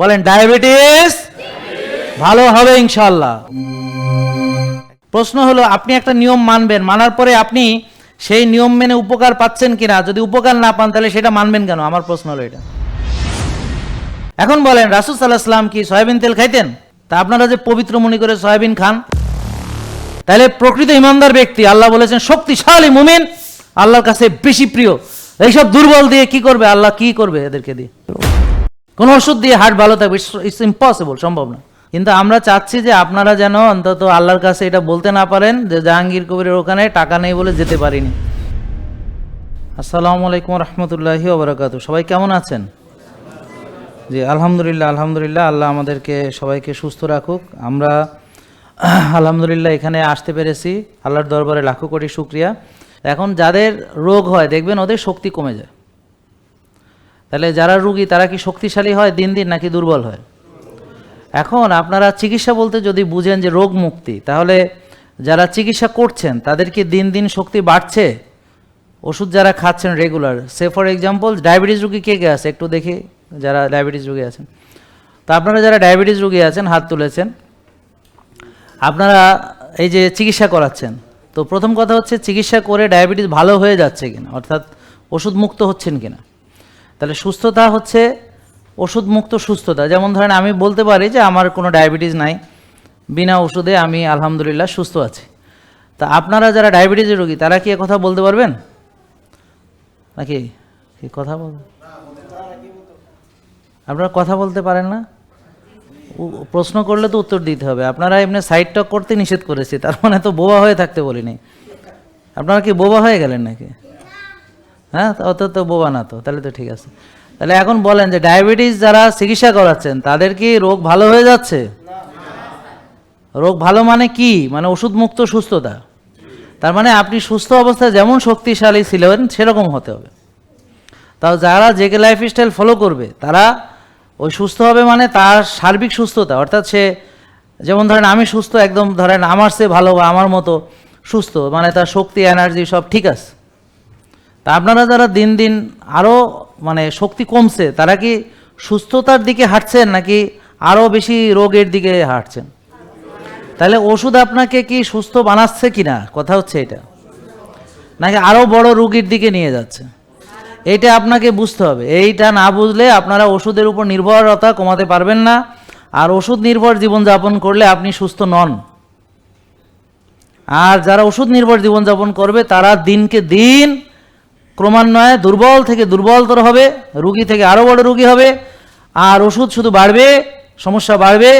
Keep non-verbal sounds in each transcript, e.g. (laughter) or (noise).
বলেন, ডায়াবেটিস? ভালো হবে ইনশাল্লাহ প্রশ্ন হলো, আপনি একটা নিয়ম মানবেন, মানার পরে আপনি সেই নিয়ম মেনে উপকার পাচ্ছেন কিনা? যদি উপকার না পান, তাহলে সেটা মানবেন কেন? আমার প্রশ্ন হলো এটা। এখন বলেন, রাসুল সাল্লাহ কি সয়াবিন তেল খাইতেন? তা আপনারা যে পবিত্র মনে করে সয়াবিন খান? তাহলে প্রকৃত ইমানদার ব্যক্তি, আল্লাহ বলেছেন, শক্তিশালী মুমিন আল্লাহর কাছে বেশি প্রিয়। এইসব দুর্বল দিয়ে কি করবে? আল্লাহ কি করবে এদেরকে দিয়ে? কোন ওষুধ দিয়ে হার্ট ভালো থাকবে, ইটস ইম্পসিবল সম্ভব না। কিন্তু আমরা চাচ্ছি যে আপনারা যেন অন্তত আল্লাহর কাছে এটা বলতে না পারেন যে জাহাঙ্গীর কবিরের ওখানে টাকা নেই বলে যেতে পারিনি। আসসালামু আলাইকুম রহমতুল্লাহি ওবরাকাতু সবাই কেমন আছেন? জি, আলহামদুলিল্লাহ আলহামদুলিল্লাহ, আল্লাহ আমাদেরকে সবাইকে সুস্থ রাখুক। আমরা, আলহামদুলিল্লাহ, এখানে আসতে পেরেছি। আল্লাহর দরবারে লাখো কোটি শুক্রিয়া। এখন যাদের রোগ হয়, দেখবেন ওদের শক্তি কমে যায়। তাহলে যারা রুগী, তারা কি শক্তিশালী হয়, দিন দিন নাকি দুর্বল হয়? এখন আপনারা চিকিৎসা বলতে যদি বুঝেন যে রোগ মুক্তি, তাহলে যারা চিকিৎসা করছেন, তাদের কি দিন দিন শক্তি বাড়ছে? ওষুধ যারা খাচ্ছেন regular say for example diabetes রুগী কে কে আছে? একটু দেখি, যারা ডায়াবেটিস রুগী আছেন। তো আপনারা যারা ডায়াবেটিস রুগী আছেন, হাত তুলেছেন, আপনারা এই যে চিকিৎসা করাচ্ছেন, তো প্রথম কথা হচ্ছে চিকিৎসা করে ডায়াবেটিস ভালো হয়ে যাচ্ছে কিনা? অর্থাৎ ওষুধ মুক্ত হচ্ছেন কিনা? তাহলে সুস্থতা হচ্ছে ওষুধ মুক্ত সুস্থতা। যেমন ধরেন আমি বলতে পারি যে আমার কোনো ডায়াবেটিস নাই, বিনা ওষুধে আমি আলহামদুলিল্লাহ সুস্থ আছি। তা আপনারা যারা ডায়াবেটিসের রোগী, তারা কি কথা বলতে পারবেন? নাকি? কি কথা বল আপনারা কথা বলতে পারেন না? প্রশ্ন করলে তো উত্তর দিতে হবে। আপনারা এমনি সাইড টক করতে নিষেধ করেছি, তার মানে তো বোবা হয়ে থাকতে বলিনি। আপনারা কি বোবা হয়ে গেলেন নাকি? হ্যাঁ অত তো বোবা না তো, তাহলে তো ঠিক আছে। তাহলে এখন বলেন যে ডায়াবেটিস যারা চিকিৎসা করাচ্ছেন, তাদের কি রোগ ভালো হয়ে যাচ্ছে? রোগ ভালো মানে কি? মানে ওষুধ মুক্ত সুস্থতা। তার মানে আপনি সুস্থ অবস্থায় যেমন শক্তিশালী ছিলেন, সেরকম হতে হবে। তাও যারা জেকে লাইফ স্টাইল ফলো করবে, তারা ওই সুস্থ হবে মানে তার সার্বিক সুস্থতা। অর্থাৎ সে যেমন ধরেন, আমি সুস্থ, একদম ধরেন আমার সে ভালো বা আমার মতো সুস্থ মানে তার শক্তি এনার্জি সব ঠিক আছে। তা আপনারা যারা দিন দিন আরও মানে শক্তি কমছে, তারা কি সুস্থতার দিকে হাঁটছেন নাকি আরও বেশি রোগের দিকে হাঁটছেন? তাহলে ওষুধ আপনাকে কি সুস্থ বানাচ্ছে কি না কথা হচ্ছে এটা। নাকি আরও বড় রোগীর দিকে নিয়ে যাচ্ছে? এইটা আপনাকে বুঝতে হবে। এইটা না বুঝলে আপনারা ওষুধের উপর নির্ভরতা কমাতে পারবেন না। আর ওষুধ নির্ভর জীবনযাপন করলে আপনি সুস্থ নন। আর যারা ওষুধ নির্ভর জীবনযাপন করবে, তারা দিনকে দিন ক্রমান্বয়ে দুর্বল থেকে দুর্বলতর হবে, রুগী থেকে আরও বড় রুগী হবে, আর ওষুধ শুধু বাড়বে, সমস্যা বাড়বে,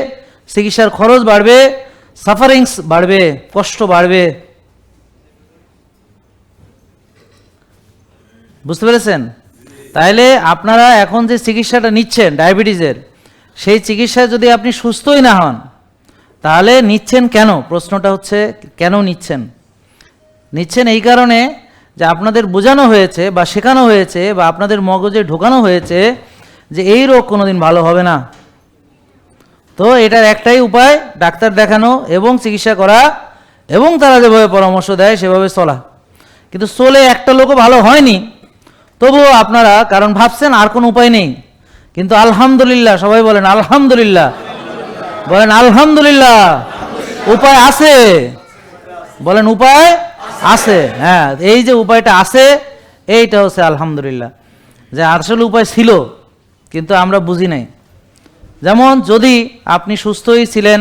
চিকিৎসার খরচ বাড়বে সাফারিংস বাড়বে, কষ্ট বাড়বে। বুঝতে পেরেছেন? তাইলে আপনারা এখন যে চিকিৎসাটা নিচ্ছেন, ডায়াবেটিসের, সেই চিকিৎসায় যদি আপনি সুস্থই না হন, তাহলে নিচ্ছেন কেন? প্রশ্নটা হচ্ছে, কেন নিচ্ছেন? নিচ্ছেন এই কারণে যে আপনাদের বোঝানো হয়েছে বা শেখানো হয়েছে বা আপনাদের মগজে ঢোকানো হয়েছে যে এই রোগ কোনোদিন ভালো হবে না। তো এটার একটাই উপায়, ডাক্তার দেখানো এবং চিকিৎসা করা এবং তারা যেভাবে পরামর্শ দেয় সেভাবে চলা। কিন্তু চলে একটা লোকও ভালো হয়নি, তবুও আপনারা, কারণ ভাবছেন আর কোনো উপায় নেই। কিন্তু আলহামদুলিল্লাহ, সবাই বলেন আলহামদুলিল্লাহ। বলেন আলহামদুলিল্লাহ, উপায় আছে। বলেন উপায় আছে হ্যাঁ এই যে উপায়টা আছে, এইটা হচ্ছে আলহামদুলিল্লাহ। যে আসল উপায় ছিল, কিন্তু আমরা বুঝি নাই। যেমন যদি আপনি সুস্থই ছিলেন,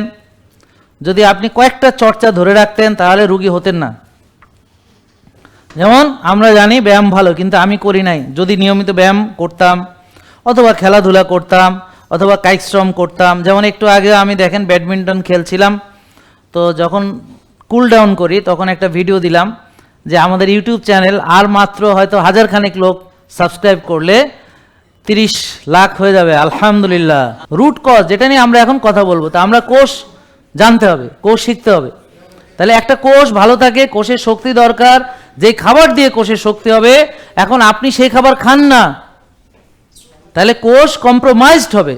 যদি আপনি কয়েকটা চর্চা ধরে রাখতেন, তাহলে রুগী হতেন না। যেমন আমরা জানি ব্যায়াম ভালো, কিন্তু আমি করি নাই। যদি নিয়মিত ব্যায়াম করতাম, অথবা খেলাধুলা করতাম, অথবা কায়িক শ্রম করতাম, যেমন একটু আগে আমি দেখেন ব্যাডমিন্টন খেলছিলাম, তো যখন কুল ডাউন করি, তখন একটা ভিডিও দিলাম যে আমাদের ইউটিউব চ্যানেল আর মাত্র হয়তো হাজার খানেক লোক সাবস্ক্রাইব করলে তিরিশ লাখ হয়ে যাবে, আলহামদুলিল্লাহ। রুট কজ যেটা নিয়ে আমরা এখন কথা বলব, তা আমরা কোষ জানতে হবে, কোষ শিখতে হবে। তাহলে একটা কোষ ভালো থাকে, কোষের শক্তি দরকার যে খাবার দিয়ে কোষের শক্তি হবে, এখন আপনি সেই খাবার খান না। তাহলে কোষ কম্প্রোমাইজড হবে,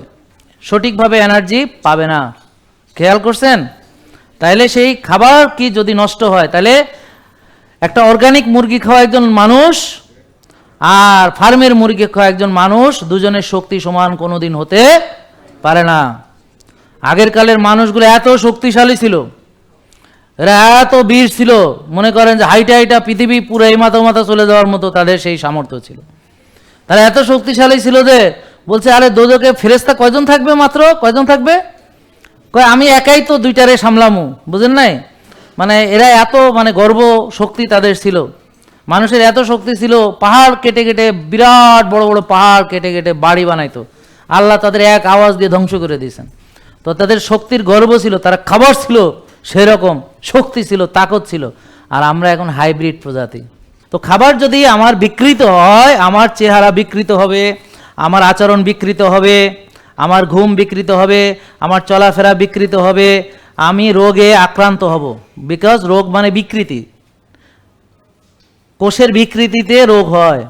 সঠিকভাবে এনার্জি পাবে না। খেয়াল করছেন? তাহলে সেই খাবার কি যদি নষ্ট হয়? তাহলে একটা অর্গানিক মুরগি খাওয়া একজন মানুষ আর ফার্মের মুরগি খাওয়া একজন মানুষ দুজনের শক্তি সমান কোনোদিন হতে পারে না। আগের কালের মানুষগুলো এত শক্তিশালী ছিল, এরা এত বীর ছিল, মনে করেন যে হাইটা হাইটা পৃথিবী পুরো এই মাথা মাথা চলে যাওয়ার মতো তাদের সেই সামর্থ্য ছিল। তারা এত শক্তিশালী ছিল যে বলছে, আরে দোজকে ফেরেস্তা কয়জন থাকবে মাত্র? কয়জন থাকবে? কয়, আমি একাই তো দুইটারে সামলামু, বুঝেন নাই? মানে এরা এত মানে গর্ব শক্তি তাদের ছিল। মানুষের এত শক্তি ছিল, পাহাড় কেটে কেটে, বিরাট বড় বড় পাহাড় কেটে কেটে বাড়ি বানাইতো। আল্লাহ তাদের এক আওয়াজ দিয়ে ধ্বংস করে দিয়েছেন। তো তাদের শক্তির গর্ব ছিল, তারা খাবার ছিল, সেরকম শক্তি ছিল, তাকত ছিল। আর আমরা এখন হাইব্রিড প্রজাতি। তো খাবার যদি আমার বিকৃত হয়, আমার চেহারা বিকৃত হবে, আমার আচরণ বিকৃত হবে আমার ঘুম বিকৃত হবে, আমার চলাফেরা বিকৃত হবে, আমি রোগে আক্রান্ত হব। বিকজ রোগ মানে বিকৃতি। কোষের বিকৃতিতে রোগ হয়।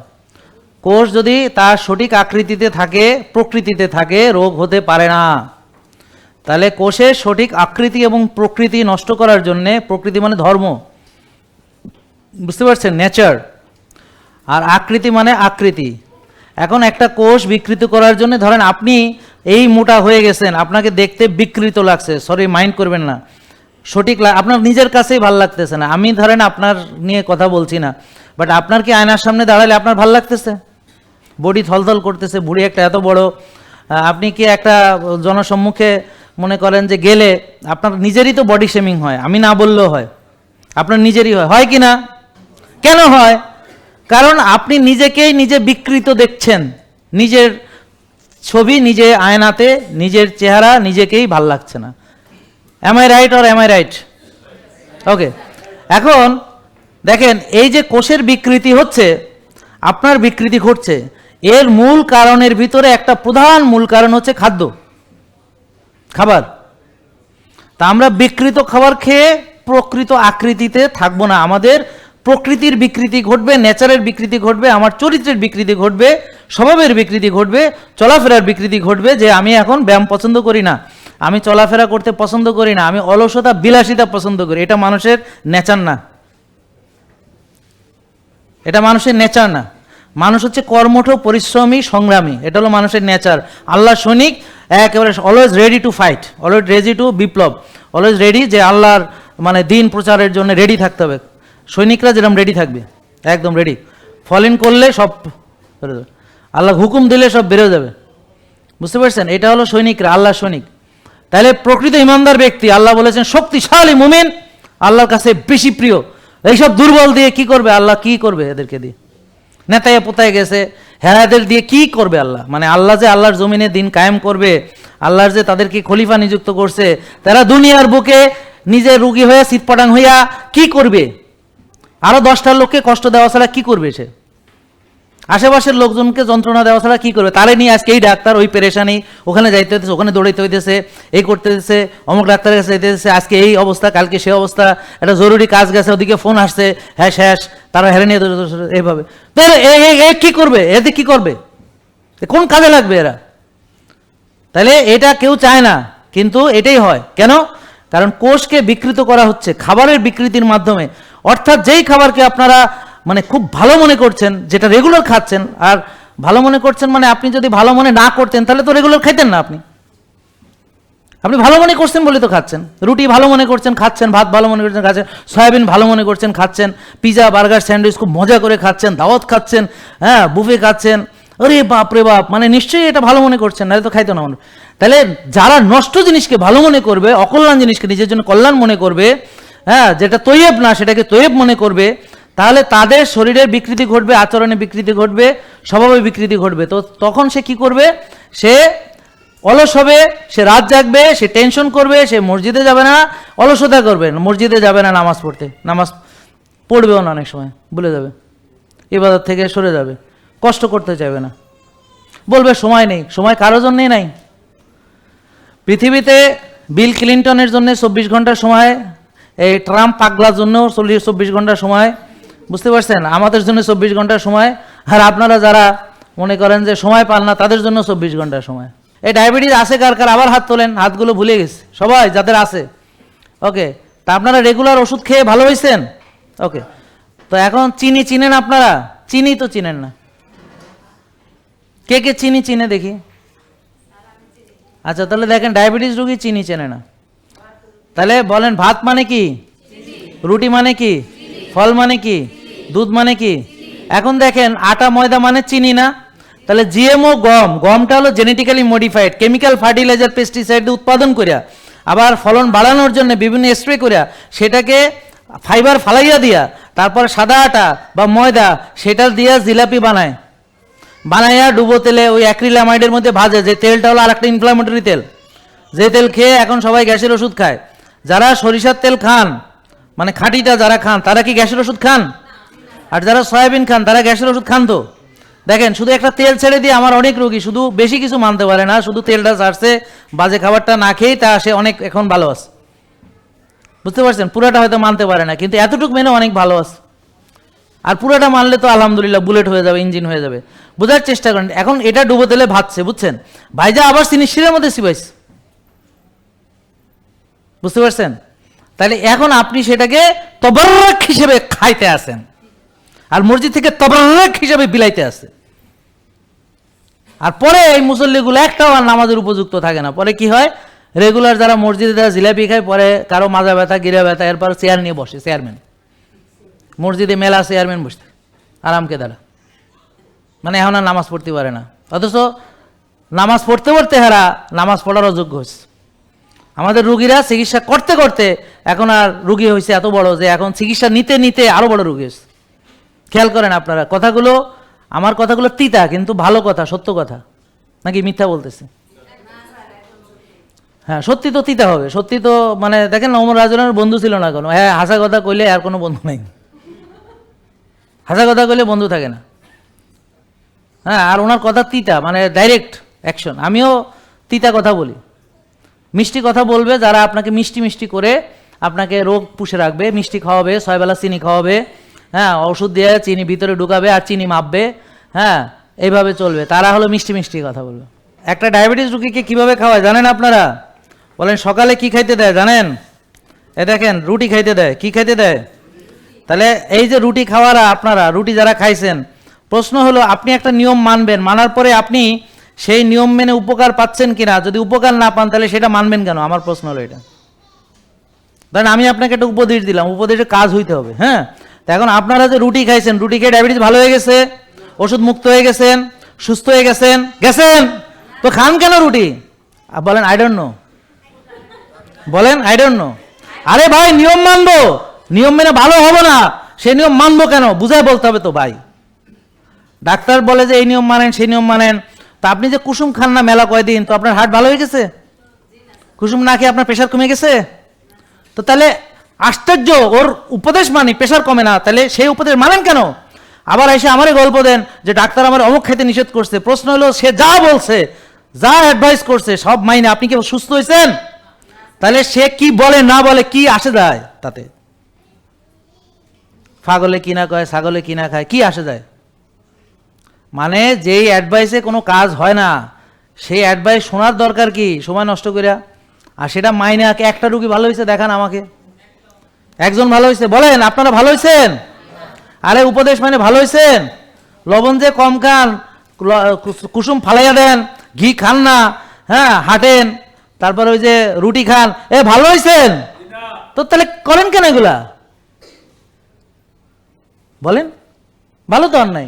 কোষ যদি তার সঠিক আকৃতিতে থাকে, প্রকৃতিতে থাকে, রোগ হতে পারে না। তাহলে কোষের সঠিক আকৃতি এবং প্রকৃতি নষ্ট করার জন্যে, প্রকৃতি মানে ধর্ম। বুঝতে পারছেন? নেচার আর আকৃতি মানে আকৃতি। এখন একটা কোষ বিকৃত করার জন্য ধরেন আপনি এই মোটা হয়ে গেছেন, আপনাকে দেখতে বিকৃত লাগছে সরি মাইন্ড করবেন না। সঠিক আপনার নিজের কাছেই ভালো লাগতেছে না। আমি ধরেন আপনার নিয়ে কথা বলছি না বাট আপনার কি আয়নার সামনে দাঁড়ালে আপনার ভালো লাগতেছে? বডি থলথল করতেছে, বুড়ি একটা এত বড়। আপনি কি একটা জনসম্মুখে মনে করেন যে গেলে আপনার নিজেরই তো বডি শেমিং হয়, আমি না বললেও হয়। আপনার নিজেরই হয়। হয় কি না? কেন হয়? কারণ আপনি নিজেকেই নিজে বিকৃত দেখছেন, নিজের ছবি নিজে আয়নাতে, নিজের চেহারা নিজেকেই ভালো লাগছে না। Am I right or am I right okay এখন দেখেন, এই যে কোষের বিকৃতি হচ্ছে, আপনার বিকৃতি ঘটছে। এর মূল কারণের ভিতরে একটা প্রধান মূল কারণ হচ্ছে খাদ্য, খাবার। তা আমরা বিকৃত খাবার খেয়ে প্রকৃত আকৃতিতে থাকব না। আমাদের প্রকৃতির বিকৃতি ঘটবে নেচারের বিকৃতি ঘটবে, আমার চরিত্রের বিকৃতি ঘটবে, স্বভাবের বিকৃতি ঘটবে, চলাফেরার বিকৃতি ঘটবে যে আমি এখন ব্যায়াম পছন্দ করি না, আমি চলাফেরা করতে পছন্দ করি না, আমি অলসতা, বিলাসিতা পছন্দ করি। এটা মানুষের নেচার না। এটা মানুষের নেচার না। মানুষ হচ্ছে কর্মঠ, পরিশ্রমী, সংগ্রামী। এটা হলো মানুষের নেচার আল্লাহ সৈনিক, একেবারে always ready to fight always ready to Biplab always ready যে আল্লাহর মানে দিন প্রচারের জন্য রেডি থাকতে হবে। সৈনিকরা যেরকম রেডি থাকবে, একদম রেডি ফলিন করলে সব আল্লাহ হুকুম দিলে সব বেরো যাবে। বুঝতে পারছেন? এটা হলো সৈনিকরা আল্লাহ সৈনিক। তাহলে প্রকৃত ইমানদার ব্যক্তি আল্লাহ বলেছেন, শক্তিশালী মুমিন আল্লাহর কাছে বেশি প্রিয়। এইসব দুর্বল দিয়ে কি করবে আল্লাহ? কি করবে এদেরকে দিয়ে? নেতায় পোতায় গেছে হেরাদের দিয়ে কি করবে আল্লাহ? মানে আল্লাহ যে আল্লাহর জমিনে দিন কায়েম করবে, আল্লাহর যে তাদেরকে খলিফা নিযুক্ত করছে, তারা দুনিয়ার বুকে নিজে রুগী হয়ে সিটপাটাং হইয়া কি করবে? আরও দশটা লোককে কষ্ট দেওয়া ছাড়া কি করবে সে? আশেপাশের লোকজনকে যন্ত্রণা দেওয়া ছাড়া কি করবে? তারে নিয়ে আজকে এই ডাক্তার ওই পেরেশানি, ওখানে যাইতে হইতেছে, ওখানে দৌড়াইতে হইতেছে, এই করতে হইতেছে, অমুক ডাক্তারের কাছে যাইতে হইতেছে, আজকে এই অবস্থা, কালকে সে অবস্থা, একটা জরুরি কাজ গেছে, ওদিকে ফোন আসছে হ্যাঁ শেষ, তারা হেরে নিয়ে এইভাবে। তো এ কি করবে? এতে কি করবে? কোন কাজে লাগবে এরা? তাহলে এটা কেউ চায় না, কিন্তু এটাই হয়। কেন? কারণ কোষকে বিকৃত করা হচ্ছে, খাবারের বিকৃতির মাধ্যমে। অর্থাৎ যেই খাবারকে আপনারা মানে খুব ভালো মনে করছেন, যেটা রেগুলার খাচ্ছেন, আর ভালো মনে করছেন মানে আপনি যদি ভালো মনে না করতেন, তাহলে তো রেগুলার খাইতেন না আপনি। আপনি ভালো মনে করছেন বলে তো খাচ্ছেন। রুটি ভালো মনে করছেন, খাচ্ছেন, ভাত ভালো মনে করছেন, খাচ্ছেন, সয়াবিন ভালো মনে করছেন, খাচ্ছেন, পিজা, বার্গার, স্যান্ডউইচ খুব মজা করে খাচ্ছেন, দাওয়াত খাচ্ছেন হ্যাঁ বুফে খাচ্ছেন। আরে বাপ রে বাপ মানে নিশ্চয়ই এটা ভালো মনে করছেন, নাহলে তো খাইতো না মানুষ। তাহলে যারা নষ্ট জিনিসকে ভালো মনে করবে, অকল্যাণ জিনিসকে নিজের জন্য কল্যাণ মনে করবে হ্যাঁ যেটা তৈয়ব না, সেটাকে তৈয়ব মনে করবে, তাহলে তাদের শরীরের বিকৃতি ঘটবে, আচরণে বিকৃতি ঘটবে, স্বভাবে বিকৃতি ঘটবে। তো তখন সে কি করবে? সে অলস হবে, সে রাত জাগবে, সে টেনশন করবে, সে মসজিদে যাবে না, অলসতা করবে। মসজিদে যাবে না নামাজ পড়তে। নামাজ পড়বেও না অনেক সময়, ভুলে যাবে। ইবাদত থেকে সরে যাবে। কষ্ট করতে চাইবে না। বলবে, সময় নেই। সময় কারোর জন্যই নাই। পৃথিবীতে বিল ক্লিন্টনের জন্য চব্বিশ ঘণ্টার সময় এই ট্রাম্প পাগলার জন্য চল্লিশ, চব্বিশ ঘণ্টার সময়, বুঝতে পারছেন? আমাদের জন্য চব্বিশ ঘণ্টার সময়, আর আপনারা যারা মনে করেন যে সময় পান না, তাদের জন্য চব্বিশ ঘণ্টার সময়। এই ডায়াবেটিস আছে কার কার? আবার হাত তোলেন, হাতগুলো ভুলে গেছে। সবাই, যাদের আছে। ওকে, তা আপনারা রেগুলার ওষুধ খেয়ে ভালো হয়েছেন ওকে, তো এখন চিনি চিনেন আপনারা? চিনি তো চিনেন না। কে কে চিনি চিনে দেখি? আচ্ছা তাহলে দেখেন, ডায়াবেটিস রোগী চিনি চেনে না। তাহলে বলেন ভাত মানে কি? রুটি মানে কি? ফল মানে কি? দুধ মানে কি? এখন দেখেন আটা, ময়দা মানে চিনি না? তাহলে জিএমও গম, গমটা হলো genetically modified chemical fertiliser pesticide উৎপাদন করিয়া, আবার ফলন বাড়ানোর জন্য বিভিন্ন স্প্রে করিয়া, সেটাকে ফাইবার ফালাইয়া দিয়া, তারপর সাদা আটা বা ময়দা, সেটা দিয়া জিলাপি বানায়। বানাইয়া ডুবো তেলে ওই অ্যাক্রিলামাইডের মধ্যে ভাজে, যে তেলটা হলো আরেকটা ইনফ্লামেটরি তেল। যে তেল খেয়ে এখন সবাই গ্যাসের ওষুধ খায়। যারা সরিষার তেল খান মানে খাঁটিটা যারা খান, তারা কি গ্যাসের ওষুধ খান? আর যারা সয়াবিন খান, তারা গ্যাসের ওষুধ খান তো? দেখেন, শুধু একটা তেল ছেড়ে দিয়ে আমার অনেক রোগী শুধু বেশি কিছু মানতে পারে না, শুধু তেলটা ছাড়ছে বাজে খাবারটা না খেয়েই তা সে অনেক এখন ভালো আছে। বুঝতে পারছেন? পুরাটা হয়তো মানতে পারে না, কিন্তু এতটুকু মেনে অনেক ভালো আছে। আর পুরোটা মানলে তো আলহামদুলিল্লাহ বুলেট হয়ে যাবে, ইঞ্জিন হয়ে যাবে। বোঝার চেষ্টা করেন, এখন এটা ডুবো তেলে ভাবছে বুঝছেন? ভাইজা আবার তিনি শিরের মধ্যে সিবাইছে বুঝতে পারছেন? তাহলে এখন আপনি সেটাকে তবরক হিসেবে খাইতে আসেন আর মসজিদ থেকে তবরক হিসেবে বিলাইতে আসে আর পরে এই মুসল্লিগুলো একটাও আর নামাজের উপযুক্ত থাকে না। পরে কি হয়? রেগুলার যারা মসজিদে যারা জিলাপি খায়, পরে কারও মাজা ব্যথা, গিরা ব্যথা, এরপর চেয়ার নিয়ে বসে চেয়ারম্যান মসজিদে মেলা চেয়ারম্যান বসতে আরামকে দ্বারা মানে এখন আর নামাজ পড়তে পারে না। অথচ নামাজ পড়তে পড়তে হেরা নামাজ পড়ার অযোগ্য হয়েছে। আমাদের রুগীরা চিকিৎসা করতে করতে এখন আর রুগী হয়েছে এত বড় যে এখন চিকিৎসা নিতে নিতে আরও বড় রুগী হয়েছে। খেয়াল করেন আপনারা, কথাগুলো, আমার কথাগুলো তিতা কিন্তু ভালো কথা, সত্য কথা। নাকি মিথ্যা বলতেছে? হ্যাঁ সত্যি তো তিতা হবে, সত্যি তো মানে দেখেন না, ওমর রাজনের বন্ধু ছিল না কোনো। হ্যাঁ হাসা কথা কইলে আর কোনো বন্ধু নাই। হাসা কথা কইলে বন্ধু থাকে না। হ্যাঁ আর ওনার কথা তিতা মানে ডাইরেক্ট অ্যাকশন আমিও তিতা কথা বলি। মিষ্টি কথা বলবে, যারা আপনাকে মিষ্টি মিষ্টি করে আপনাকে রোগ পুষে রাখবে, মিষ্টি খাওয়াবে, ছয়বেলা চিনি খাওয়াবে হ্যাঁ ওষুধ দিয়ে চিনি ভিতরে ঢুকাবে আর চিনি মাপবে হ্যাঁ এইভাবে চলবে। তারা হলো মিষ্টি মিষ্টি কথা বলবে। একটা ডায়াবেটিস রুগীকে কীভাবে খাওয়ায় জানেন আপনারা? বলেন, সকালে কি খাইতে দেয় জানেন? এ দেখেন, রুটি খাইতে দেয়। কি খাইতে দেয়? তাহলে এই যে রুটি খাওয়ারা আপনারা, রুটি যারা খাইছেন, প্রশ্ন হলো, আপনি একটা নিয়ম মানবেন, মানার পরে আপনি সেই নিয়ম মেনে উপকার পাচ্ছেন কিনা? যদি উপকার না পান, তাহলে সেটা মানবেন কেন? আমার প্রশ্ন হলো এটা। ধরেন আমি আপনাকে একটা উপদেশ দিলাম। উপদেশের কাজ হইতে হবে হ্যাঁ? তা এখন আপনারা যে রুটি খাইছেন, রুটি খেয়ে ডায়াবেটিস ভালো হয়ে গেছে, ওষুধ মুক্ত হয়ে গেছেন, সুস্থ হয়ে গেছেন গেছেন? তো খান কেন রুটি? বলেন আই ডোন্ট নো বলেন আই ডোন্ট নো আরে ভাই, নিয়ম মানবো। নিয়ম মেনে ভালো হব না। সে নিয়ম মানবো কেন? বুঝাই বলতে হবে তো ভাই। ডাক্তার বলে যে এই নিয়ম মানেন, সেই নিয়ম মানেন। তো আপনি যে কুসুম খান না মেলা কয়দিন, তো আপনার হার্ট ভালো হয়ে গেছে? কুসুম না খেয়ে আপনার প্রেশার কমে গেছে? তো তাহলে আশ্চর্য, ওর উপদেশ মানি প্রেশার কমে না। তাহলে সেই উপদেশ মানেন কেন? আবার এসে আমারই গল্প দেন যে ডাক্তার আমার অমুক খেতে নিষেধ করছে। প্রশ্ন হলো, সে যা বলছে, যা অ্যাডভাইস করছে, সব মাইনে আপনি কি সুস্থ হয়েছেন? তাহলে সে কি বলে, না বলে, কি আসে যায় তাতে? ফাগলে কি না কয়, ছাগলে কি না খায়, কি আসে যায়? মানে যেই অ্যাডভাইসে কোনো কাজ হয় না, সেই অ্যাডভাইস শোনার দরকার কি? সময় নষ্ট করিয়া আর সেটা মাইনে একটা রুগী ভালো হয়েছে দেখান আমাকে। একজন ভালো হয়েছে বলেন, আপনারা ভালো হয়েছেন আরে, উপদেশ মানে ভালো হয়েছেন লবণ যে কম খান কুস- কুসুম ফালাইয়া দেন, ঘি খান না হ্যাঁ হাঁটেন, তারপর ওই যে রুটি খান, এ, ভালো হয়েছেন তো তাহলে করেন কেন এগুলা? বলেন, ভালো তো আর নাই।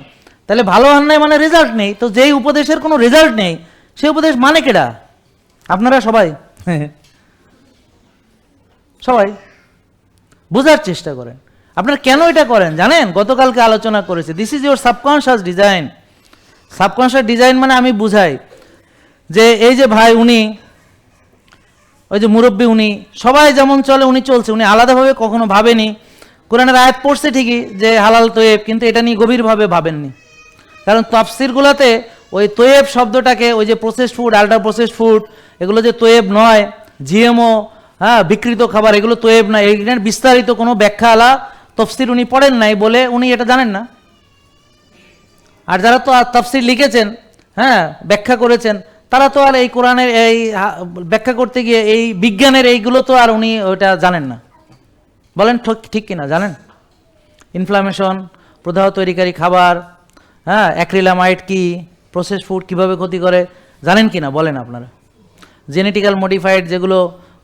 তাহলে ভালো নাই মানে রেজাল্ট নেই। তো যেই উপদেশের কোনো রেজাল্ট নেই, সেই উপদেশ মানে কেডা? আপনারা সবাই? (laughs) সবাই? বোঝার চেষ্টা করেন। আপনারা কেন এটা করেন জানেন? গতকালকে আলোচনা করেছে। This is your subconscious design subconscious design মানে আমি বুঝাই যে এই যে ভাই উনি, ওই যে মুরব্বী উনি, সবাই যেমন চলে উনি চলছে। উনি আলাদাভাবে কখনো ভাবেনি। কোরআনের আয়াত পড়ছে ঠিকই যে হালাল তোয়েব, কিন্তু এটা নিয়ে গভীরভাবে ভাবেননি। কারণ তফসিরগুলোতে ওই তোয়েব শব্দটাকে, ওই যে process food ultra process food এগুলো যে তোয়েব নয় জিএমও হ্যাঁ বিকৃত খাবার, এগুলো তোয়েব না এগুলোর বিস্তারিত কোনো ব্যাখ্যা আলা তফসির উনি পড়েন নাই বলে উনি এটা জানেন না। আর যারা তো তফসির লিখেছেন হ্যাঁ ব্যাখ্যা করেছেন, তারা তো আর এই কোরআনের এই ব্যাখ্যা করতে গিয়ে এই বিজ্ঞানের এইগুলো তো আর উনি ওটা জানেন না। বলেন ঠিক ঠিক কিনা, জানেন? ইনফ্লামেশন প্রদাহ তৈরিকারী খাবার হ্যাঁ অ্যাক্রিলামাইড কি প্রসেস ফুড কীভাবে ক্ষতি করে, জানেন কি না বলেন আপনারা। জেনেটিক্যাল মডিফাইড যেগুলো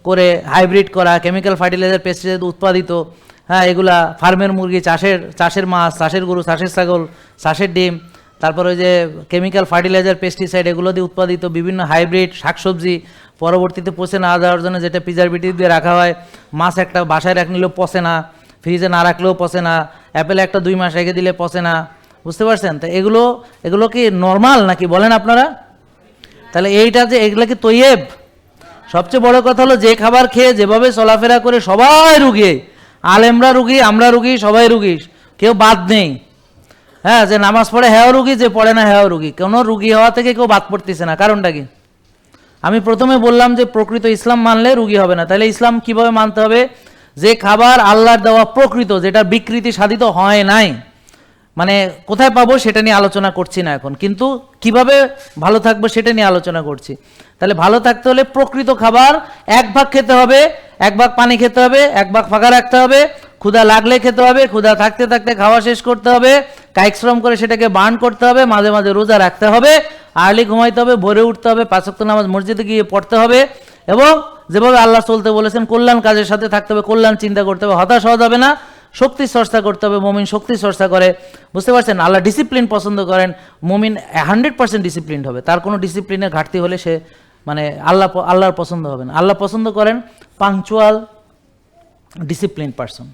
করে হাইব্রিড করা কেমিক্যাল ফার্টিলাইজার পেস্টিসাইড উৎপাদিত হ্যাঁ এগুলা ফার্মের মুরগি, চাষের চাষের মাছ, চাষের গরু, চাষের ছাগল, চাষের ডিম, তারপরে ওই যে কেমিক্যাল ফার্টিলাইজার পেস্টিসাইড এগুলো দিয়ে উৎপাদিত বিভিন্ন হাইব্রিড শাকসবজি পরবর্তীতে পচে না দেওয়ার জন্য যেটা প্রিজারভেটিভ দিয়ে রাখা হয়, মাছ একটা বাসায় রাখ নিলেও পচে না ফ্রিজে না রাখলেও পচে না অ্যাপেল একটা দুই মাস রেখে দিলে পচে না বুঝতে পারছেন? তো এগুলো এগুলো কি নর্মাল নাকি বলেন আপনারা? তাহলে এইটা যে, এগুলো কি তৈয়েব? সবচেয়ে বড় কথা হলো যে খাবার খেয়ে যেভাবে চলাফেরা করে সবাই রুগী, আলেমরা রুগী, আমরা রুগী, সবাই রুগী, কেউ বাদ নেই। হ্যাঁ যে নামাজ পড়ে হ্যাঁ রুগী, যে পড়ে না হ্যাঁ রুগী। কোনো রুগী হওয়া থেকে কেউ বাদ পড়তেছে না, কারণটা কি? আমি প্রথমে বললাম যে প্রকৃত ইসলাম মানলে রুগী হবে না। তাহলে ইসলাম কীভাবে মানতে হবে? যে খাবার আল্লাহর দেওয়া প্রকৃত, যেটা বিকৃতি সাধিত হয় নাই। মানে কোথায় পাবো সেটা নিয়ে আলোচনা করছি না এখন। কিন্তু কীভাবে ভালো থাকব সেটা নিয়ে আলোচনা করছি। তাহলে ভালো থাকতে হলে প্রকৃত খাবার এক ভাগ খেতে হবে, এক ভাগ পানি খেতে হবে, এক ভাগ ফাঁকা রাখতে হবে, ক্ষুধা লাগলে খেতে হবে, ক্ষুধা থাকতে থাকতে খাওয়া শেষ করতে হবে, কায়িক শ্রম করে সেটাকে বার্ন করতে হবে, মাঝে মাঝে রোজা রাখতে হবে, আর্লি ঘুমাইতে হবে, ভোরে উঠতে হবে পাঁচক্ত নামাজ মসজিদে গিয়ে পড়তে হবে এবং যেভাবে আল্লাহ চলতে বলেছেন, কল্যাণ কাজের সাথে থাকতে হবে, কল্যাণ চিন্তা করতে হবে, হতাশ হওয়া যাবে না। শক্তি চর্চা করতে হবে, মমিন শক্তি চর্চা করে। বুঝতে পারছেন? আল্লাহ ডিসিপ্লিন পছন্দ করেন, মমিন হান্ড্রেড পার্সেন্ট ডিসিপ্লিন হবে। তার কোনো ডিসিপ্লিনের ঘাটতি হলে সে মানে আল্লাহ আল্লাহর পছন্দ হবে না। আল্লাহ পছন্দ করেন পাংচুয়াল ডিসিপ্লিন পার্সন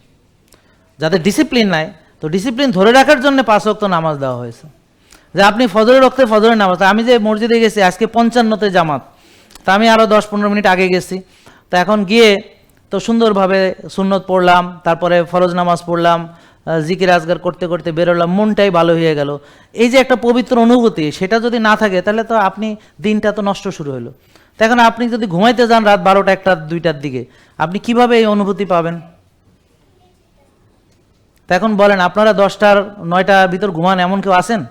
যাদের ডিসিপ্লিন নাই, তো ডিসিপ্লিন ধরে রাখার জন্য পাঁচ ওয়াক্ত নামাজ দেওয়া হয়েছে। যে আপনি ফজরের রক্তে ফজরের নামাজ আমি যে মসজিদে গেছি, আজকে পঞ্চান্নতে জামাত। তা আমি আরও দশ পনেরো মিনিট আগে গেছি। তা এখন গিয়ে তো সুন্দরভাবে সুন্নত পড়লাম, তারপরে ফরজ নামাজ পড়লাম জিকির আজগার করতে করতে বেরোলাম, মনটাই ভালো হয়ে গেল। এই যে একটা পবিত্র অনুভূতি, সেটা যদি না থাকে, তাহলে তো আপনি দিনটা তো নষ্ট শুরু হলো। তো এখন আপনি যদি ঘুমাইতে যান রাত বারোটা একটা, দুইটার দিকে, আপনি কীভাবে এই অনুভূতি পাবেন? তা এখন বলেন, আপনারা দশটার, নয়টার ভিতর ঘুমান, এমন কেউ আছেন?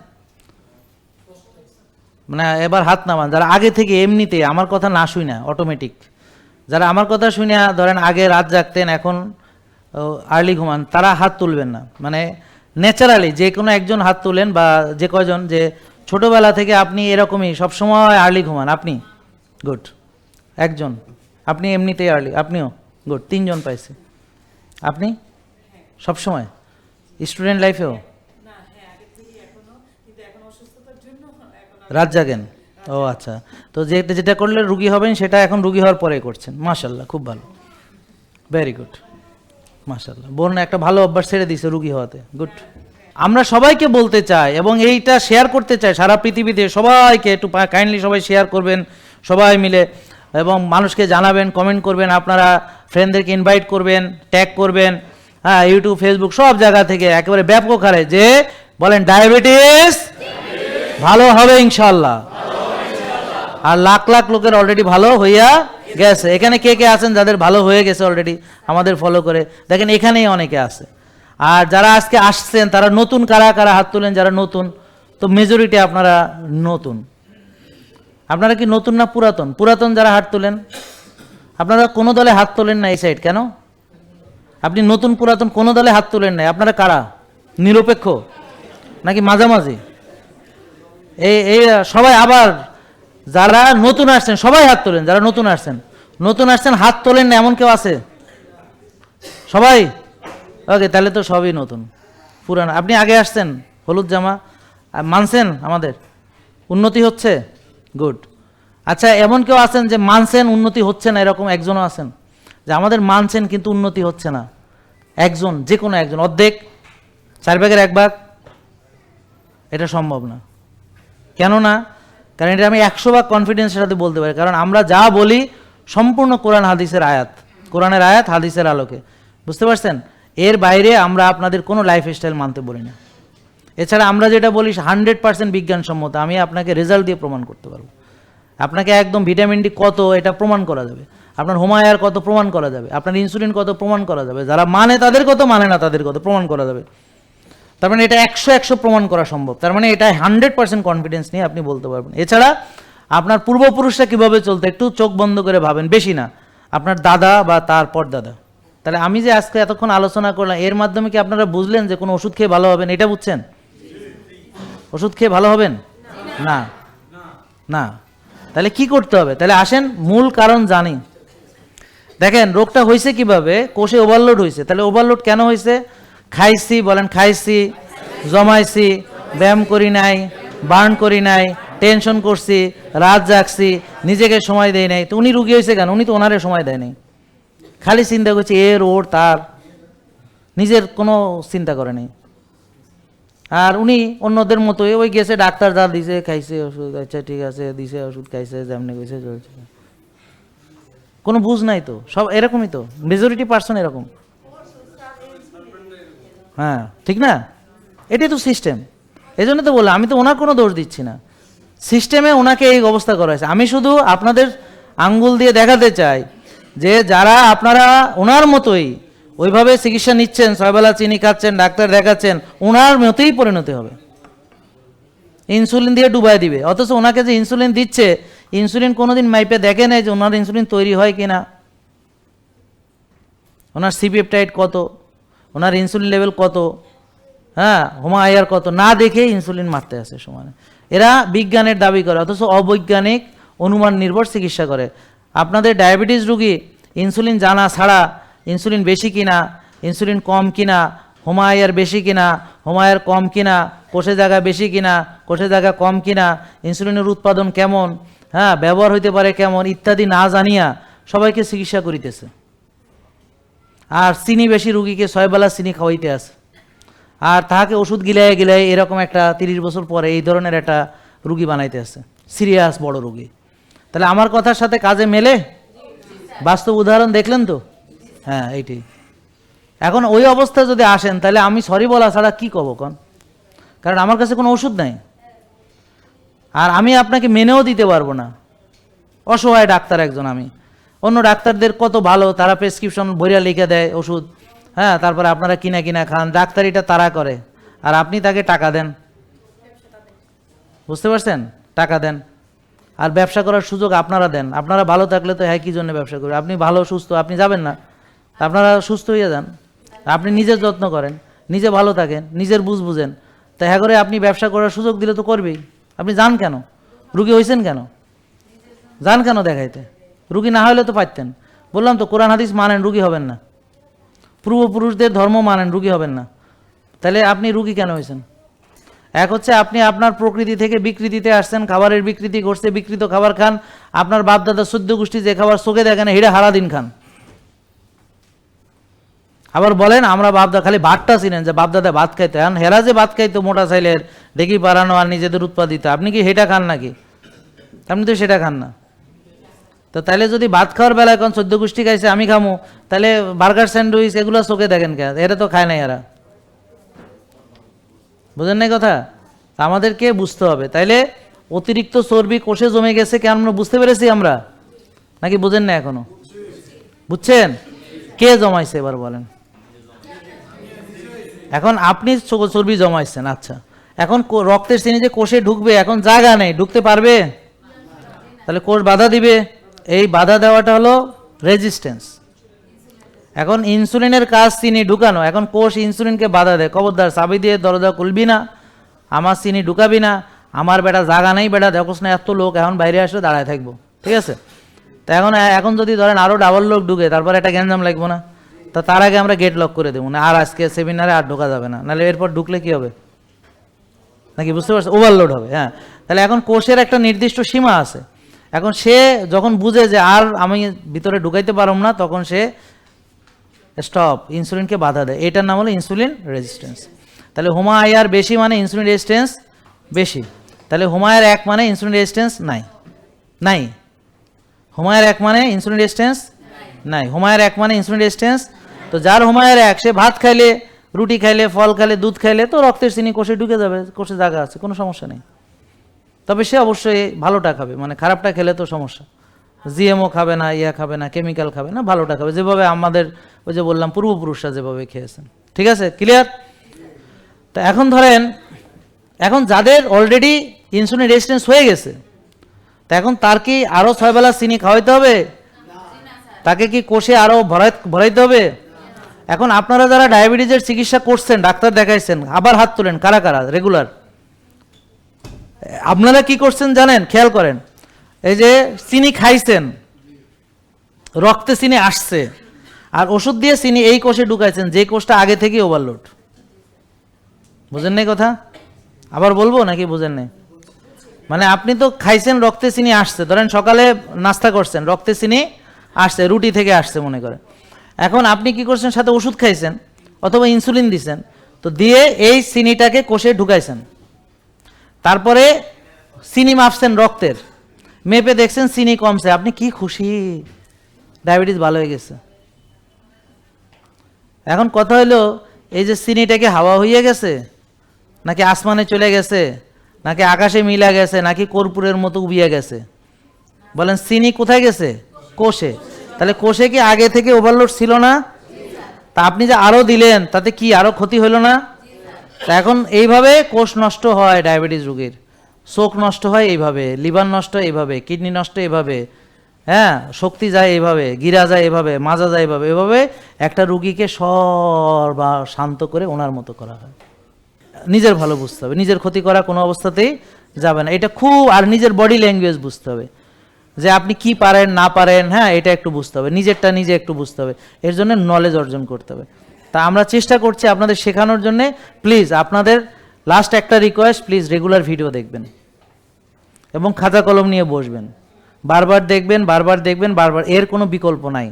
মানে এবার হাত নামান, যারা আগে থেকে এমনিতে, আমার কথা না শুই না অটোমেটিক যারা আমার কথা শুনে ধরেন আগে রাত জাগতেন এখন আর্লি ঘুমান তারা হাত তুলবেন না। মানে ন্যাচারালি যে কোনো একজন হাত তুলেন বা যে কয়জন যে ছোটবেলা থেকে আপনি এরকমই সবসময় আর্লি ঘুমান। আপনি? গুড একজন। আপনি এমনিতেই আর্লি আপনিও? গুড তিনজন পাইছে। আপনি? সবসময়? স্টুডেন্ট লাইফেও রাত জাগেন। ও আচ্ছা। তো যেটা যেটা করলে রুগী হবেন, সেটা এখন রুগী হওয়ার পরে করছেন। মাশাল্লাহ খুব ভালো। ভেরি গুড মাশাল্লাহ বোন একটা ভালো অভ্যাস ছেড়ে দিছে রুগী হওয়াতে। গুড আমরা সবাইকে বলতে চাই এবং এইটা শেয়ার করতে চাই। সারা পৃথিবীতে সবাইকে একটু কাইন্ডলি সবাই শেয়ার করবেন, সবাই মিলে। এবং মানুষকে জানাবেন কমেন্ট করবেন, আপনারা ফ্রেন্ডদেরকে ইনভাইট করবেন ট্যাগ করবেন। হ্যাঁ ইউটিউব ফেসবুক সব জায়গা থেকে একেবারে ব্যাপক হারে যে বলেন ডায়াবেটিস ভালো হবে ইনশাল্লাহ আর লাখ লাখ লোকের অলরেডি ভালো হইয়া গেছে। এখানে কে কে আছেন যাদের ভালো হয়ে গেছে অলরেডি আমাদের ফলো করে। দেখেন এখানেই অনেকে আছে। আর যারা আজকে আসছেন, তারা নতুন, কারা কারা হাত তুলেন, যারা নতুন, তো মেজরিটি আপনারা নতুন। আপনারা কি নতুন না পুরাতন? পুরাতন যারা হাত তোলেন, আপনারা কোনো দলে হাত তোলেন না এই সাইড কেন? আপনি নতুন, পুরাতন কোনো দলে হাত তোলেন না আপনারা কারা? নিরপেক্ষ? নাকি মাঝামাঝি? এই এই, সবাই আবার যারা নতুন আসছেন, সবাই হাত তোলেন, যারা নতুন আসছেন। নতুন আসছেন, হাত তোলেন না, এমন কেউ আছে? সবাই? ওকে, তাহলে তো সবই নতুন। পুরানো, আপনি আগে আসছেন, হলুদ জামা মানছেন আমাদের? উন্নতি হচ্ছে? গুড। আচ্ছা এমন কেউ আছেন যে মানছেন, উন্নতি হচ্ছে না, এরকম একজনও আছেন? যে আমাদের মানছেন, কিন্তু উন্নতি হচ্ছে না। একজন যে কোনো একজন, অর্ধেক, চার ভাগের এক ভাগ, এটা সম্ভব না। কেন না কারণ এটা আমি একশো ভাগ কনফিডেন্সের সাথে বলতে পারি। কারণ আমরা যা বলি সম্পূর্ণ কোরআন, হাদিসের আয়াত। কোরআনের আয়াত, হাদিসের আলোকে। বুঝতে পারছেন? এর বাইরে আমরা আপনাদের কোনো লাইফ স্টাইল মানতে বলি না। এছাড়া আমরা যেটা বলি হান্ড্রেড পার্সেন্ট বিজ্ঞানসম্মত। আমি আপনাকে রেজাল্ট দিয়ে প্রমাণ করতে পারব। আপনাকে একদম ভিটামিন ডি কত, এটা প্রমাণ করা যাবে। আপনার হোমায়ার কত, প্রমাণ করা যাবে। আপনার ইনসুলিন কত, প্রমাণ করা যাবে। যারা মানে তাদের কত মানে না তাদের কত, প্রমাণ করা যাবে। তার মানে এটা একশো একশো প্রমাণ করা সম্ভব। তার মানে এটা হান্ড্রেড পার্সেন্ট কনফিডেন্স নিয়ে আপনি বলতে পারবেন। এছাড়া আপনার পূর্বপুরুষরা কীভাবে চলতো, একটু চোখ বন্ধ করে ভাবেন, বেশি না। আপনার দাদা বা তার পর দাদা। তাহলে আমি যে আজকে এতক্ষণ আলোচনা করলাম, এর মাধ্যমে কি আপনারা বুঝলেন যে কোনো ওষুধ খেয়ে ভালো হবেন? এটা বুঝছেন? ওষুধ খেয়ে ভালো হবেন? না। না। তাহলে কি করতে হবে? তাহলে আসেন, মূল কারণ জানি। দেখেন, রোগটা হয়েছে কীভাবে? কোষে ওভারলোড হয়েছে তাহলে ওভারলোড কেন হয়েছে খাইছি, বলেন খাইছি, জমাইছি, ব্যায়াম করি নাই, বার্ন করি নাই, টেনশন করছি, রাত জাগছি, নিজেকে সময় দেয় নাই। তো উনি রুগী হয়েছে কেন? উনি তো ওনারে সময় দেয় নাই। খালি চিন্তা করছে, এর, ওর, তার। নিজের কোনো চিন্তা করে নেই। আর উনি অন্যদের মতোই, ওই গেছে, ডাক্তার যা দিছে, খাইছে ওষুধ আচ্ছা ঠিক আছে, দিছে ওষুধ, খাইছে, যেমনি কইছে, চলছে। কোনো বুঝ নাই তো? সব এরকমই তো? মেজরিটি পার্সন এরকম। হ্যাঁ ঠিক না? এটাই তো সিস্টেম এই জন্য তো বললাম, আমি তো ওনার কোনো দোষ দিচ্ছি না। সিস্টেমে ওনাকে এই অবস্থা করা হয়েছে। আমি শুধু আপনাদের আঙ্গুল দিয়ে দেখাতে চাই যে যারা আপনারা ওনার মতোই ওইভাবে চিকিৎসা নিচ্ছেন, ছয়বেলা চিনি খাচ্ছেন, ডাক্তার দেখাচ্ছেন, ওনার মতোই পরিণতি হবে। ইনসুলিন দিয়ে ডুবাই দিবে। অথচ ওনাকে যে ইনসুলিন দিচ্ছে, ইনসুলিন কোনোদিন মাইপে দেখে নেই যে ওনার ইনসুলিন তৈরি হয় কি না ওনার সিপিএপটাইট কত? ওনার ইনসুলিন লেভেল কত? হ্যাঁ হোমা আয়ার কত? না দেখে ইনসুলিন মারতে আসে সমানে। এরা বিজ্ঞানের দাবি করে, অথচ অবৈজ্ঞানিক অনুমান নির্ভর চিকিৎসা করে। আপনাদের ডায়াবেটিস রুগী ইনসুলিন জানা ছাড়া ইনসুলিন বেশি কিনা ইনসুলিন কম কিনা হোমায়ার বেশি কিনা হোমায়ার কম কিনা কোষে জায়গা বেশি কিনা কোষে জায়গা কম কিনা ইনসুলিনের উৎপাদন কেমন হ্যাঁ ব্যবহার হইতে পারে কেমন ইত্যাদি না জানিয়া সবাইকে চিকিৎসা করিতেছে। আর চিনি বেশি রুগীকে ছয়বেলা চিনি খাওয়াইতে আছে। আর তাহাকে ওষুধ গিলাই গিলাই এরকম একটা তিরিশ বছর পরে এই ধরনের একটা রুগী বানাইতে আছে সিরিয়াস বড় রুগী। তাহলে আমার কথার সাথে কাজে মেলে? বাস্তব উদাহরণ দেখলেন তো? হ্যাঁ এইটি এখন ওই অবস্থায় যদি আসেন, তাহলে আমি সরি বলা ছাড়া কি কব কন? কারণ আমার কাছে কোনো ওষুধ নাই। আর আমি আপনাকে মেনেও দিতে পারব না। অসহায় ডাক্তার একজন আমি। অন্য ডাক্তারদের কত ভালো, তারা প্রেসক্রিপশন ভরিয়া লিখে দেয় ওষুধ। হ্যাঁ তারপরে আপনারা কিনা কিনা খান ডাক্তারিটা তারা করে। আর আপনি তাকে টাকা দেন। বুঝতে পারছেন? টাকা দেন। আর ব্যবসা করার সুযোগ আপনারা দেন। আপনারা ভালো থাকলে তো হ্যাঁ কী জন্য ব্যবসা করবে? আপনি ভালো, সুস্থ, আপনি যাবেন না। আপনারা সুস্থ হয়ে যান। আপনি নিজের যত্ন করেন, নিজে ভালো থাকেন, নিজের বুঝ বুঝেন। তা হ্যাঁ করে আপনি ব্যবসা করার সুযোগ দিলে তো করবেই। আপনি যান কেন? রুগী হয়েছেন কেন? যান কেন দেখাইতে? রুগী না হলে তো পারতেন। বললাম তো, কোরআন হাদিস মানেন রুগী হবেন না। পূর্বপুরুষদের ধর্ম মানেন রুগী হবেন না। তাহলে আপনি রুগী কেন হয়েছেন? এক হচ্ছে আপনি আপনার প্রকৃতি থেকে বিকৃতিতে আসছেন, খাবারের বিকৃতি করছে বিকৃত খাবার খান। আপনার বাপদাদা সদ্য গোষ্ঠী যে খাবার চোখে দেখেন হিড়ে হারাদিন খান। আবার বলেন, আমরা বাপদা খালি ভাতটা চিনেন যে বাপদাদা ভাত খাইতে এখন হেরা যে ভাত খাইতো মোটা সাইলের দেখি পারানো আর নিজেদের উৎপাদিত। আপনি কি হেটা খান নাকি? আপনি তো সেটা খান না। তো তাহলে যদি ভাত খাওয়ার বেলা এখন চোদ্দ গোষ্ঠী খাইছে, আমি খামো। তাহলে বার্গার, স্যান্ডউইচ এগুলো চোখে দেখেন কে? এরা তো খায় না এরা। বুঝেন নাই কথা? আমাদেরকে বুঝতে হবে। তাইলে অতিরিক্ত চর্বি কোষে জমে গেছে কেন আমরা বুঝতে পেরেছি আমরা। নাকি বুঝেন না এখনও? বুঝছেন? কে জমাইছে এবার বলেন? এখন আপনি চর্বি জমাইছেন আচ্ছা। এখন কো- রক্তের শ্রেণি যে কোষে ঢুকবে, এখন জায়গা নেই, ঢুকতে পারবে? তাহলে কোষ বাধা দিবে। এই বাধা দেওয়াটা হলো রেজিস্ট্যান্স এখন ইনসুলিনের কাজ চিনি ঢুকানো। এখন কোষ ইনসুলিনকে বাধা দেয়। খবরদার, চাবি দিয়ে দরজা খুলবি না। আমার চিনি ঢুকাবি না। আমার বেটা জাগা নেই, বেটা। দেখোস না এত লোক। এখন বাইরে আসলে দাঁড়ায় থাকব। ঠিক আছে? তা এখন এখন যদি ধরেন আরও ডাবল লোক ঢুকে, তারপর একটা গ্যাঞ্জাম লাগবো না? তা তার আগে আমরা গেট লক করে দেবো। না, আর আজকে সেমিনারে আর ঢোকা যাবে না। নাহলে এরপর ঢুকলে কি হবে? নাকি বুঝতে পারছ? ওভারলোড হবে হ্যাঁ। তাহলে এখন কোষের একটা নির্দিষ্ট সীমা আছে। এখন সে যখন বুঝে যে আর আমি ভিতরে ঢুকাইতে পারব না, তখন সে স্টপ ইনসুলিনকে বাধা দেয়। এটার নাম হলো ইনসুলিন রেজিস্ট্যান্স তাহলে হোমা আয়ার বেশি মানে ইনসুলিন রেজিস্ট্যান্স বেশি। তাহলে হোমায়ের এক মানে ইনসুলিন রেজিস্ট্যান্স নাই। নাই। হোমায়ের এক মানে ইনসুলিন রেজিস্ট্যান্স নাই। হোমায়ের এক মানে ইনসুলিন রেজিস্ট্যান্স তো যার হোমায়ের এক, সে ভাত খাইলে, রুটি খাইলে, ফল খাইলে, দুধ খাইলে, তো রক্তের চিনি কোষে ঢুকে যাবে, কোষে জায়গা আছে, কোনো সমস্যা নেই। তবে সে অবশ্যই ভালোটা খাবে মানে খারাপটা খেলে তো সমস্যা। জিএমও খাবে না, ইয়া খাবে না, কেমিক্যাল খাবে না, ভালোটা খাবে। যেভাবে আমাদের ওই যে বললাম, পূর্বপুরুষরা যেভাবে খেয়েছেন। ঠিক আছে? ক্লিয়ার তো এখন ধরেন, এখন যাদের অলরেডি ইনসুলিন রেজিস্ট্যান্স হয়ে গেছে, তা এখন তার কি আরও ছয়বেলা চিনি খাওয়াইতে হবে? তাকে কি কোষে আরও ভরাই ভরাইতে হবে? এখন আপনারা যারা ডায়াবেটিসের চিকিৎসা করছেন, ডাক্তার দেখাইছেন, আবার হাত তোলেন, কারা কারা? রেগুলার আপনারা কি করছেন জানেন? খেয়াল করেন। এই যে চিনি খাইছেন, রক্তে চিনি আসছে, আর ওষুধ দিয়ে চিনি এই কোষে ঢুকাইছেন, যে কোষটা আগে থেকেই ওভারলোড বুঝেন নাই কথা? আবার বলব নাকি বুঝেন নাই? মানে আপনি তো খাইছেন, রক্তে চিনি আসছে। ধরেন সকালে নাস্তা করছেন, রক্তে চিনি আসছে, রুটি থেকে আসছে মনে করে। এখন আপনি কি করছেন, সাথে ওষুধ খাইছেন, অথবা ইনসুলিন দিছেন, তো দিয়ে এই চিনিটাকে কোষে ঢুকাইছেন। তারপরে চিনি মাপছেন রক্তের। মেপে দেখছেন চিনি কমছে। আপনি কি খুশি? ডায়াবেটিস ভালো হয়ে গেছে। এখন কথা হলো, এই যে চিনিটাকে হাওয়া হইয়ে গেছে, নাকি আসমানে চলে গেছে, নাকি আকাশে মিলা গেছে, নাকি কর্পূরের মতো উবিয়ে গেছে? বলেন চিনি কোথায় গেছে? কোষে। তাহলে কোষে কি আগে থেকে ওভারলোড ছিল না? তা আপনি যে আরও দিলেন, তাতে কি আরও ক্ষতি হলো না? এখন এইভাবে কোষ নষ্ট হয় ডায়াবেটিস রোগীর। শোক নষ্ট হয় এইভাবে, লিভার নষ্ট এইভাবে, কিডনি নষ্ট এইভাবে হ্যাঁ শক্তি যায় এইভাবে, গিরা যায় এভাবে মাজা যায় এভাবে এভাবে একটা রুগীকে সর বা শান্ত করে ওনার মতো করা হয়। নিজের ভালো বুঝতে হবে, নিজের ক্ষতি করা কোনো অবস্থাতেই যাবে না। এটা খুব, আর নিজের বডি ল্যাঙ্গুয়েজ বুঝতে হবে। যে আপনি কি পারেন, না পারেন হ্যাঁ এটা একটু বুঝতে হবে, নিজেরটা নিজে একটু বুঝতে হবে। এর জন্য নলেজ অর্জন করতে হবে। তা আমরা চেষ্টা করছি আপনাদের শেখানোর জন্য। প্লিজ আপনাদের লাস্ট একটা রিকোয়েস্ট প্লিজ রেগুলার ভিডিও দেখবেন। এবং খাতা কলম নিয়ে বসবেন। বারবার দেখবেন বারবার দেখবেন, বারবার এর কোনো বিকল্প নাই।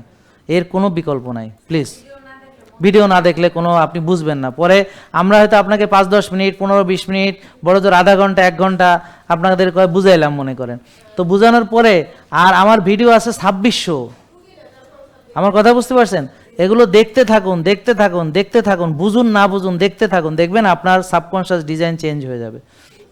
এর কোনো বিকল্প নাই। প্লিজ ভিডিও না দেখলে কোনো আপনি বুঝবেন না। পরে আমরা হয়তো আপনাকে পাঁচ, দশ মিনিট, পনেরো, বিশ মিনিট, বড় জোর আধা ঘণ্টা, এক ঘণ্টা আপনাদের বুঝাইলাম মনে করেন। তো বুঝানোর পরে আর আমার ভিডিও আছে ছাব্বিশশো। আমার কথা বুঝতে পারছেন? এগুলো দেখতে থাকুন দেখতে থাকুন দেখতে থাকুন বুঝুন না বুঝুন দেখতে থাকুন দেখবেন আপনার সাবকনশিয়াস ডিজাইন চেঞ্জ হয়ে যাবে।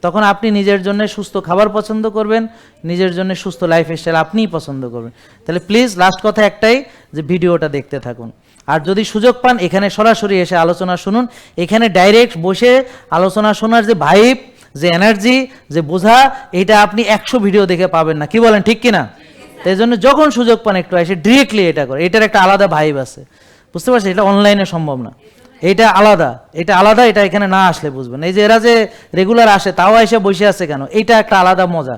তখন আপনি নিজের জন্য সুস্থ খাবার পছন্দ করবেন নিজের জন্য সুস্থ লাইফ স্টাইল আপনিই পছন্দ করবেন। তাহলে প্লিজ লাস্ট কথা একটাই যে ভিডিওটা দেখতে থাকুন। আর যদি সুযোগ পান এখানে সরাসরি এসে আলোচনা শুনুন। এখানে ডাইরেক্ট বসে আলোচনা শোনার যে ভাইব যে এনার্জি যে বোঝা এটা আপনি একশো ভিডিও দেখে পাবেন না। কি বলেন ঠিক কিনা? তাই জন্য যখন সুযোগ পান একটু এসে ডিরেক্টলি এটা করে এটার একটা আলাদা ভাইব আছে। বুঝতে পারছি এটা অনলাইনে সম্ভব না। এটা আলাদা। এটা আলাদা এটা এখানে না আসলে বুঝবেন। এই যে এরা যে রেগুলার আসে তাও এসে বসে আছে কেন? এইটা একটা আলাদা মজা।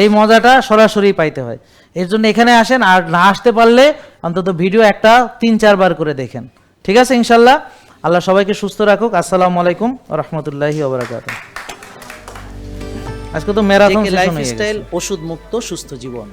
এই মজাটা সরাসরি পাইতে হয়। এর জন্য এখানে আসেন আর না আসতে পারলে অন্তত ভিডিও একটা তিন চারবার করে দেখেন। ঠিক আছে? ইনশাল্লাহ। আল্লাহ সবাইকে সুস্থ রাখুক। আসসালামু আলাইকুম রহমতুল্লাহি ওবরাকাত। আজকে তো ম্যারাথন লাইফস্টাইল ওষুধ মুক্ত সুস্থ জীবন।